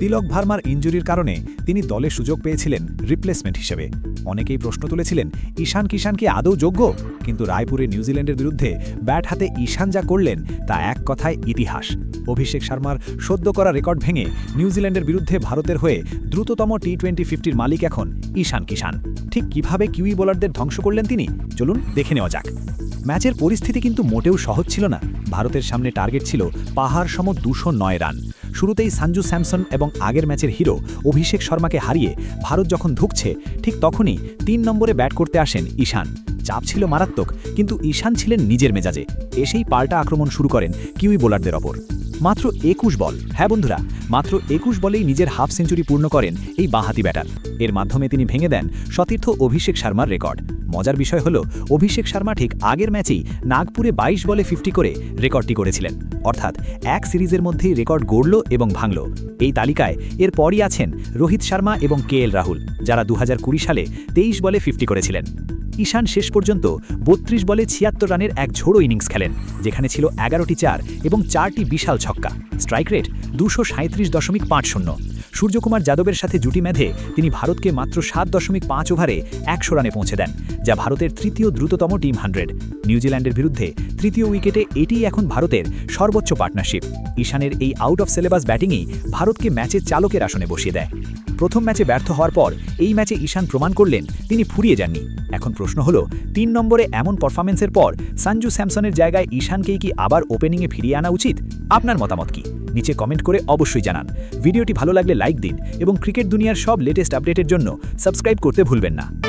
তিলক ভার্মার ইঞ্জুরির কারণে তিনি দলে সুযোগ পেয়েছিলেন রিপ্লেসমেন্ট হিসেবে। অনেকেই প্রশ্ন তুলেছিলেন, ঈশান কিষান কি আদৌ যোগ্য? কিন্তু রায়পুরে নিউজিল্যান্ডের বিরুদ্ধে ব্যাট হাতে ঈশান যা করলেন, তা এক কথায় ইতিহাস। অভিষেক শর্মার সদ্য করা রেকর্ড ভেঙে নিউজিল্যান্ডের বিরুদ্ধে ভারতের হয়ে দ্রুততম টি টোয়েন্টি ফিফটির মালিক এখন ঈশান কিষান। ঠিক কীভাবে কিউই বোলারদের ধ্বংস করলেন তিনি? চলুন দেখে নেওয়া যাক। ম্যাচের পরিস্থিতি কিন্তু মোটেও সহজ ছিল না। ভারতের সামনে টার্গেট ছিল পাহাড় সম দুশো নয় রান। শুরুতেই সঞ্জু স্যামসন এবং আগের ম্যাচের হিরো অভিষেক শর্মাকে হারিয়ে ভারত যখন ধুকছে, ঠিক তখনই তিন নম্বরে ব্যাট করতে আসেন ঈশান। চাপ ছিল মারাত্মক, কিন্তু ঈশান ছিলেন নিজের মেজাজে। এসেই পাল্টা আক্রমণ শুরু করেন কিউই বোলারদের ওপর। মাত্র একুশ বল হ্যাঁ বন্ধুরা, মাত্র একুশ বলেই নিজের হাফ সেঞ্চুরি পূর্ণ করেন এই বাঁহাতি ব্যাটার। এর মাধ্যমে তিনি ভেঙে দেন সতীর্থ অভিষেক শর্মার রেকর্ড। মজার বিষয় হল, অভিষেক শর্মা ঠিক আগের ম্যাচেই নাগপুরে ২২ বলে ফিফটি করে রেকর্ডটি করেছিলেন। অর্থাৎ এক সিরিজের মধ্যেই রেকর্ড গড়ল এবং ভাঙল। এই তালিকায় এর পরই আছেন রোহিত শর্মা এবং কে এল রাহুল, যারা দু হাজার কুড়ি সালে তেইশ বলে ফিফটি করেছিলেন। ঈশান শেষ পর্যন্ত বত্রিশ বলে ছিয়াত্তর রানের এক ঝোড়ো ইনিংস খেলেন, যেখানে ছিল এগারোটি চার এবং চারটি বিশাল ছক্কা। স্ট্রাইক রেট দুশো দশমিক পাঁচ শূন্য। সূর্যকুমার যাদবের সাথে জুটি মেধে তিনি ভারতকে মাত্র সাত দশমিক পাঁচ ওভারে একশো রানে পৌঁছে দেন, যা ভারতের তৃতীয় দ্রুততম টিম হান্ড্রেড। নিউজিল্যান্ডের বিরুদ্ধে তৃতীয় উইকেটে এটিই এখন ভারতের সর্বোচ্চ পার্টনারশিপ। ঈশানের এই আউট অফ সিলেবাস ব্যাটিংই ভারতকে ম্যাচের চালকের আসনে বসিয়ে দেয়। প্রথম ম্যাচে ব্যর্থ হওয়ার পর এই ম্যাচে ঈশান প্রমাণ করলেন তিনি ফুরিয়ে যাননি। এখন প্রশ্ন হলো, তিন নম্বরে এমন পারফরমেন্সের পর সঞ্জু স্যামসনের জায়গায় ঈশানকেই কি আবার ওপেনিংয়ে ফিরিয়ে আনা উচিত? আপনার মতামত কি? নিচে কমেন্ট করে অবশ্যই জানান। ভিডিওটি ভালো লাগলে লাইক দিন এবং ক্রিকেট দুনিয়ার সব লেটেস্ট আপডেটের জন্য সাবস্ক্রাইব করতে ভুলবেন না।